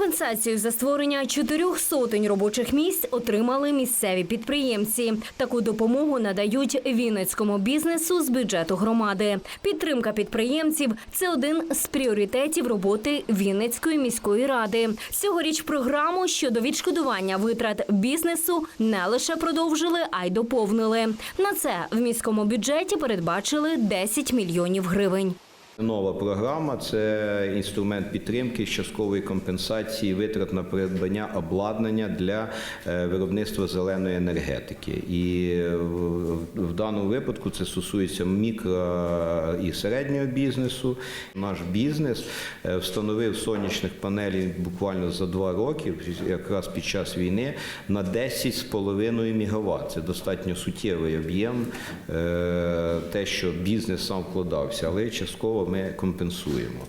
Компенсацію за створення чотирьох сотень робочих місць отримали місцеві підприємці. Таку допомогу надають вінницькому бізнесу з бюджету громади. Підтримка підприємців це один з пріоритетів роботи Вінницької міської ради. Цьогоріч програму щодо відшкодування витрат бізнесу не лише продовжили, а й доповнили. На це в міському бюджеті передбачили 10 мільйонів гривень. Нова програма це інструмент підтримки часткової компенсації витрат на придбання обладнання для е, виробництва зеленої енергетики. І в- в даному випадку це стосується мікро і середнього бізнесу. Наш бізнес е, встановив сонячних панелей буквально за два роки, якраз під час війни, на 10,5 МВт. Це достатньо суттєвий об'єм, е, те, що бізнес сам вкладався, але частково ми компенсуємо.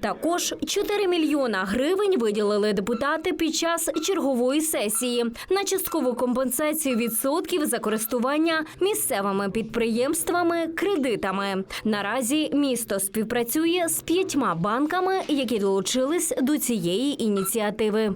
Також 4 мільйона гривень виділили депутати під час чергової сесії на часткову компенсацію відсотків за користування місцевими підприємствами кредитами. Наразі місто співпрацює з п'ятьма банками, які долучились до цієї ініціативи.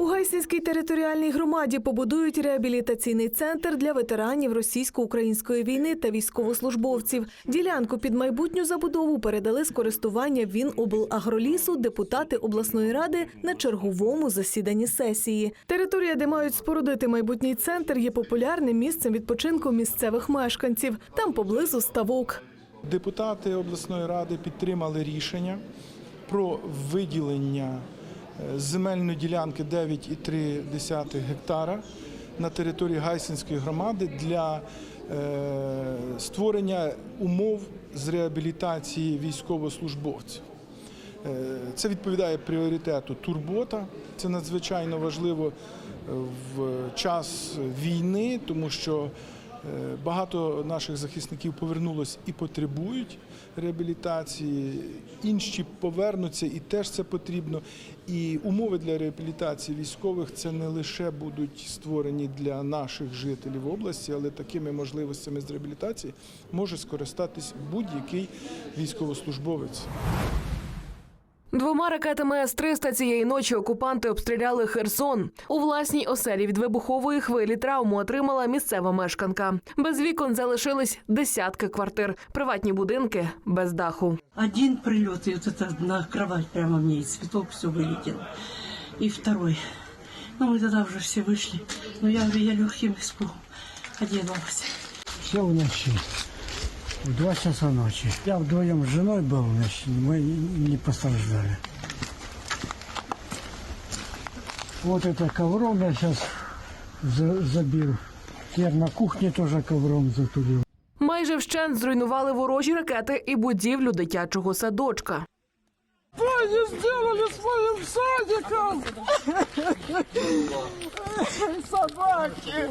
У Гайсинській територіальній громаді побудують реабілітаційний центр для ветеранів російсько-української війни та військовослужбовців. Ділянку під майбутню забудову передали з користування Віноблагролісу депутати обласної ради на черговому засіданні сесії. Територія, де мають спорудити майбутній центр, є популярним місцем відпочинку місцевих мешканців. Там поблизу ставок. Депутати обласної ради підтримали рішення про виділення земельної ділянки 9,3 гектара на території Гайсинської громади для е, створення умов з реабілітації військовослужбовців. Е, Це відповідає пріоритету турбота. Це надзвичайно важливо е, в час війни, тому що багато наших захисників повернулось і потребують реабілітації. Інші повернуться і теж це потрібно. І умови для реабілітації військових це не лише будуть створені для наших жителів області, але такими можливостями з реабілітації може скористатись будь-який військовослужбовець. Двома ракетами С-300 цієї ночі окупанти обстріляли Херсон. У власній оселі від вибухової хвилі травму отримала місцева мешканка. Без вікон залишились десятки квартир, приватні будинки без даху. Один прилет, и вот это на кровать прямо мне, и цветок все вылетел. И второй. Ну, мы тогда уже все вышли. Но я, я легким испугом одевалась. Все в ночи. В два часа ночи. Я вдвоем с женой был, значит, мы не постраждали. Вот это ковром я сейчас забил. Теперь на кухне тоже ковром затулил. Майже вщент зруйнували ворожі ракети і будівлю дитячого садочка. Они сделали своим садиком! Собаки!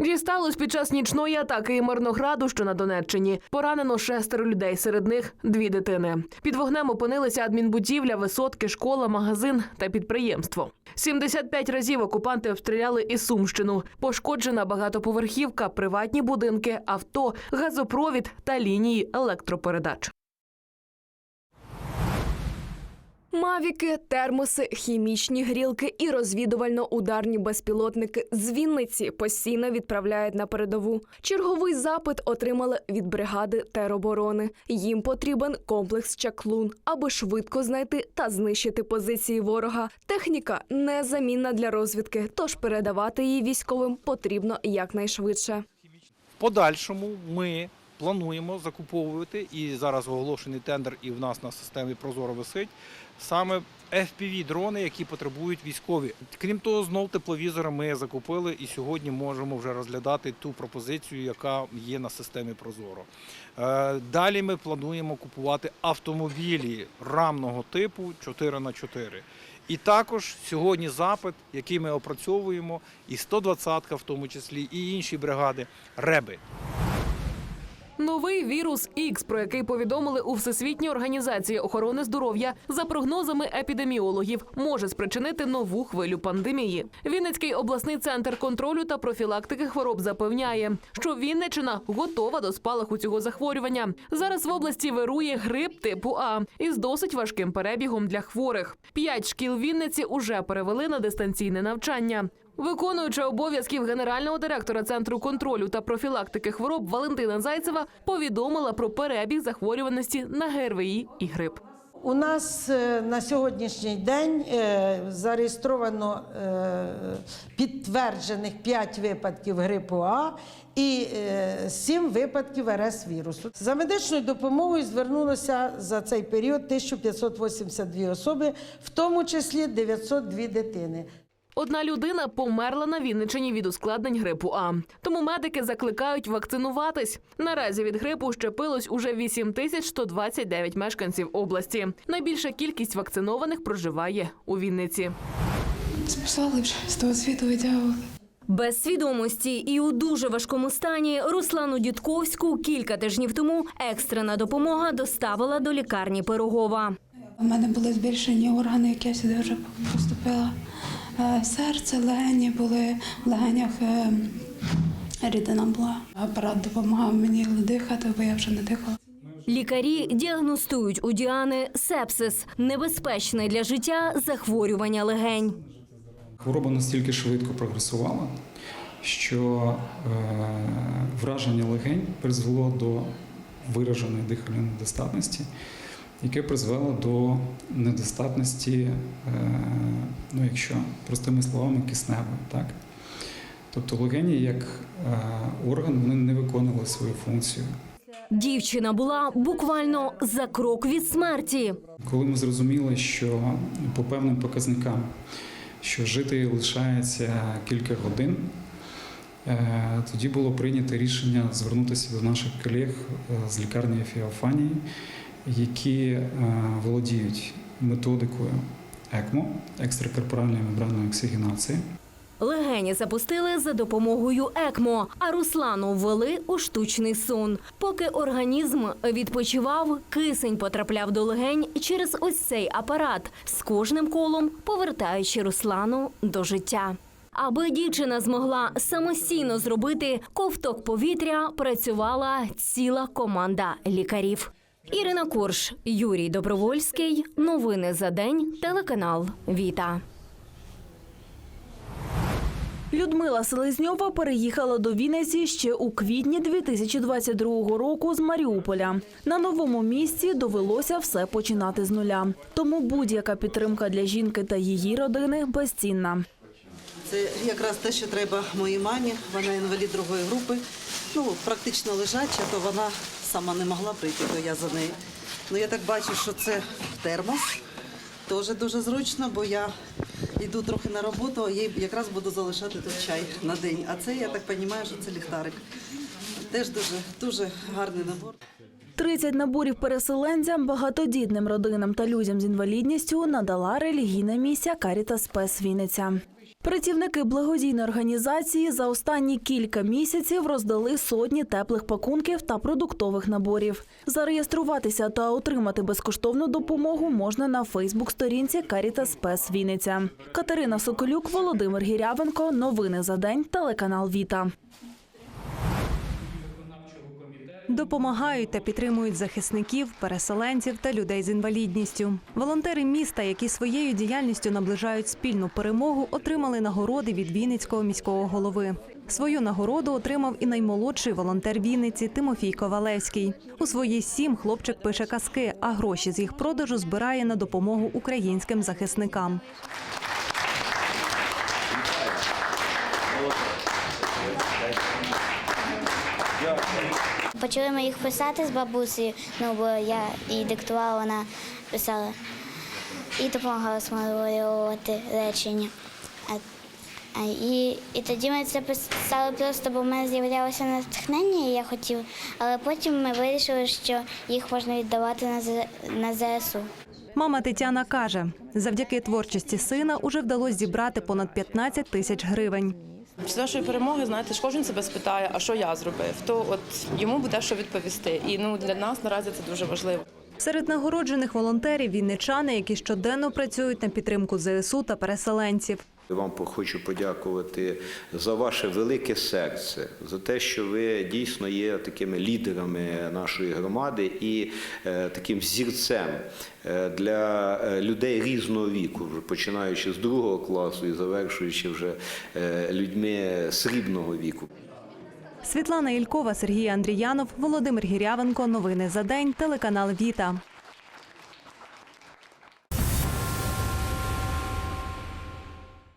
Дісталось під час нічної атаки і Мирнограду, що на Донеччині. Поранено шестеро людей, серед них дві дитини. Під вогнем опинилися адмінбудівля, висотки, школа, магазин та підприємство. 75 разів окупанти обстріляли і Сумщину. Пошкоджена багатоповерхівка, приватні будинки, авто, газопровід та лінії електропередач. Мавіки, термоси, хімічні грілки і розвідувально-ударні безпілотники з Вінниці постійно відправляють на передову. Черговий запит отримали від бригади тероборони. Їм потрібен комплекс чаклун, аби швидко знайти та знищити позиції ворога. Техніка незамінна для розвідки, тож передавати її військовим потрібно якнайшвидше. В подальшому ми плануємо закуповувати, і зараз оголошений тендер, і в нас на системі Прозоро висить, саме FPV-дрони, які потребують військові. Крім того, знов тепловізори ми закупили і сьогодні можемо вже розглядати ту пропозицію, яка є на системі Прозоро. Е, Далі ми плануємо купувати автомобілі рамного типу 4х4. І також сьогодні запит, який ми опрацьовуємо, і 120-ка в тому числі, і інші бригади реби. Новий вірус Ікс, про який повідомили у Всесвітній організації охорони здоров'я, за прогнозами епідеміологів, може спричинити нову хвилю пандемії. Вінницький обласний центр контролю та профілактики хвороб запевняє, що Вінниччина готова до спалаху цього захворювання. Зараз в області вирує грип типу А із досить важким перебігом для хворих. П'ять шкіл Вінниці уже перевели на дистанційне навчання. Виконуюча обов'язків генерального директора центру контролю та профілактики хвороб Валентина Зайцева повідомила про перебіг захворюваності на ГРВІ і грип. У нас е, на сьогоднішній день е, зареєстровано е, підтверджених 5 випадків грипу А і 7 випадків РС вірусу. За медичною допомогою звернулося за цей період 1582 особи, в тому числі 902 дитини. Одна людина померла на Вінниччині від ускладнень грипу А. Тому медики закликають вакцинуватись. Наразі від грипу щепилось уже 8129 мешканців області. Найбільша кількість вакцинованих проживає у Вінниці. Списали вже з того світу витягували. Без свідомості і у дуже важкому стані Руслану Дідковську кілька тижнів тому екстрена допомога доставила до лікарні Пирогова. У мене були збільшені органи, як я сюди вже поступила. Е, Серце, легені були, в легенях е, рідина була. Апарат допомагав мені дихати, бо я вже не дихала. Лікарі діагностують у Діани сепсис небезпечне для життя захворювання легень. Хвороба настільки швидко прогресувала, що е, враження легень призвело до вираженої дихальної недостатності, яке призвело до недостатності, е, ну якщо простими словами, кисневої. Так? Тобто легені як е, орган вони не виконували свою функцію. Дівчина була буквально за крок від смерті. Коли ми зрозуміли, що по певним показникам, що жити лишається кілька годин, е, тоді було прийнято рішення звернутися до наших колег з лікарні Феофанії, які е, володіють методикою ЕКМО екстракорпоральної мембранної оксигенації. Легені запустили за допомогою ЕКМО, а Руслану ввели у штучний сон. Поки організм відпочивав, кисень потрапляв до легень через ось цей апарат, з кожним колом повертаючи Руслану до життя. Аби дівчина змогла самостійно зробити ковток повітря, працювала ціла команда лікарів. Ірина Корш, Юрій Добровольський. Новини за день. Телеканал Віта. Людмила Селезньова переїхала до Вінниці ще у квітні 2022 року з Маріуполя. На новому місці довелося все починати з нуля. Тому будь-яка підтримка для жінки та її родини безцінна. Це якраз те, що треба моїй мамі. Вона інвалід другої групи. Ну, практично лежача, то вона сама не могла прийти, то я за нею. Ну я так бачу, що це термос. Теж дуже зручно, бо я йду трохи на роботу, а їй якраз буду залишати тут чай на день. А це, я так розумію, що це ліхтарик. Теж дуже, дуже гарний набор. 30 наборів переселенцям, багатодітним родинам та людям з інвалідністю надала релігійна місія Карітас Спес Вінниця. Працівники благодійної організації за останні кілька місяців роздали сотні теплих пакунків та продуктових наборів. Зареєструватися та отримати безкоштовну допомогу можна на Фейсбук-сторінці Карітас Пес Вінниця. Катерина Соколюк, Володимир Гірявенко. Новини за день. Телеканал Віта. Допомагають та підтримують захисників, переселенців та людей з інвалідністю. Волонтери міста, які своєю діяльністю наближають спільну перемогу, отримали нагороди від Вінницького міського голови. Свою нагороду отримав і наймолодший волонтер Вінниці Тимофій Ковалевський. У свої сім хлопчик пише казки, а гроші з їх продажу збирає на допомогу українським захисникам. Почали ми їх писати з бабусею, ну бо я їй диктувала, вона писала і допомагала смалювати речення. А, і, і тоді ми це писали просто, бо в мене з'являлося натхнення, і я хотів. Але потім ми вирішили, що їх можна віддавати на, на ЗСУ. Мама Тетяна каже, завдяки творчості сина уже вдалося зібрати понад 15 тисяч гривень. Після нашої перемоги, знаєте, ж кожен себе спитає, а що я зробив, то от йому буде що відповісти. І ну для нас наразі це дуже важливо. Серед нагороджених волонтерів вінничани, які щоденно працюють на підтримку ЗСУ та переселенців. Вам хочу подякувати за ваше велике серце, за те, що ви дійсно є такими лідерами нашої громади і е, таким зірцем е, для е, людей різного віку, починаючи з другого класу і завершуючи вже людьми срібного віку. Світлана Ількова, Сергій Андріянов, Володимир Гірявенко. Новини за день. Телеканал Віта.